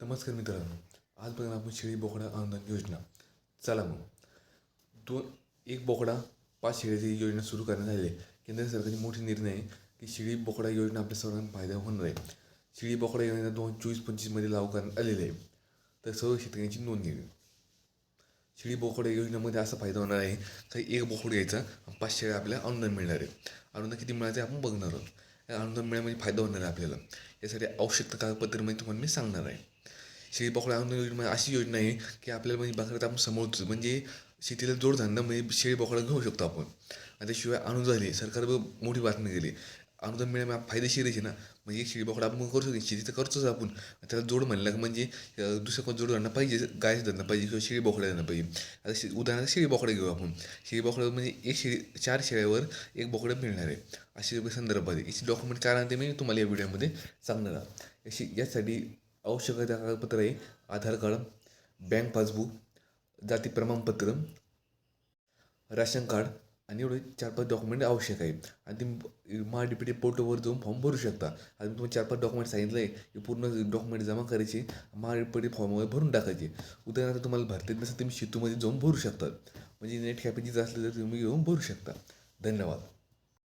नमस्कार मित्रांनो. आजपर्यंत आपण शेळी बोकडा अनुदान योजना. चला मग. दोन एक बोकडा पाच शेळीची योजना सुरू करण्यात आली आहे. केंद्र सरकारची मोठे निर्णय आहे की शेळी बोकडा योजना आपल्या सर्वांना फायदा होणार आहे. शेळी बोकडा योजना दोन चोवीस पंचवीसमध्ये लागू करण्यात आलेली आहे. तर सर्व शेतकऱ्यांची नोंद घ्यावी शेळी बोकडा योजनेमध्ये असा फायदा होणार आहे की एक बोकड घ्यायचा पाच शेळ्या आपल्याला अनुदान मिळणार आहे. अनुदान किती मिळायचं आपण बघणार आहोत. अनुदान मिळाल्यामध्ये म्हणजे फायदा होणार आहे आपल्याला. यासाठी आवश्यकता कागदपत्र म्हणजे तुम्हाला मी सांगणार आहे. शेळी बोकडा अनुदान योजना म्हणजे अशी योजना आहे की आपल्याला म्हणजे बकऱ्यात आपण समोरतो म्हणजे शेतीला जोडधंदा म्हणजे शेळी बोकडा घेऊ शकतो आपण. आणि त्याशिवाय अनुदान झाली सरकार मोठी बातमी केली अनुदान मिळाल्यामुळे फायदेशीर आहे ना. म्हणजे एक शेळी बोकडा आपण करू शकतो शेती तर करतोच आपण. त्याला जोड म्हणलं की म्हणजे दुसरं कोण जोड धंदा पाहिजे गायचं धंदा पाहिजे किंवा शेळी बोकडा धंदा पाहिजे. आता शे उदाहरणार्थ शेळी बोकडा घेऊ आपण. शेळी बोकडा म्हणजे एक शेळी चार शेळ्यावर एक बोकडं मिळणार आहे. असे संदर्भात याची डॉक्युमेंट काय राहते मी तुम्हाला या व्हिडिओमध्ये सांगणार आहे. याची यासाठी आवश्यक कागदपत्र आहे आधार कार्ड बँक पासबुक जाती प्रमाणपत्र राशन कार्ड आणि एवढे चार पाच डॉक्युमेंट आवश्यक आहे. आणि तुम्ही महा डी पी टी पोर्टलवर जाऊन फॉर्म भरू शकता. आणि तुम्हाला चार पाच डॉक्युमेंट सांगितलं आहे की पूर्ण डॉक्युमेंट जमा करायचे महा डी फॉर्ममध्ये फॉर्मवर भरून टाकायचे. उदाहरणार्थ तुम्हाला भरता नसेल तुम्ही शेतूमध्ये जाऊन भरू शकता. म्हणजे नेट कॅपॅसिटी असलं तर तुम्ही येऊन भरू शकता. धन्यवाद.